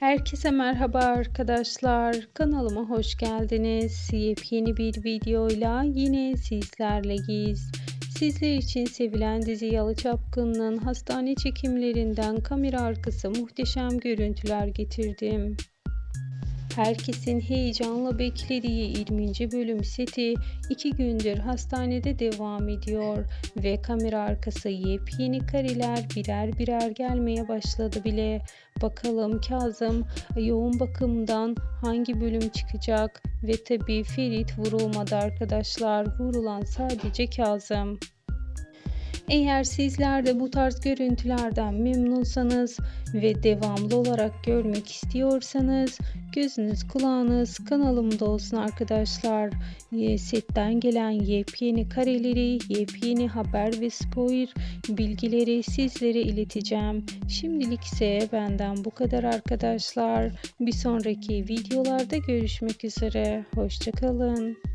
Herkese merhaba arkadaşlar. Kanalıma hoş geldiniz. Yepyeni bir videoyla yine sizlerleyiz. Sizler için sevilen dizi Yalı Çapkın'ın hastane çekimlerinden kamera arkası muhteşem görüntüler getirdim. Herkesin heyecanla beklediği 20. bölüm seti 2 gündür hastanede devam ediyor ve kamera arkası yepyeni kareler birer birer gelmeye başladı bile. Bakalım Kazım yoğun bakımdan hangi bölüm çıkacak ve tabii Ferit vurulmadı arkadaşlar. Vurulan sadece Kazım. Eğer sizler de bu tarz görüntülerden memnunsanız ve devamlı olarak görmek istiyorsanız gözünüz kulağınız kanalımda olsun arkadaşlar. Setten gelen yepyeni kareleri, yepyeni haber ve spoiler bilgileri sizlere ileteceğim. Şimdilik ise benden bu kadar arkadaşlar. Bir sonraki videolarda görüşmek üzere. Hoşçakalın.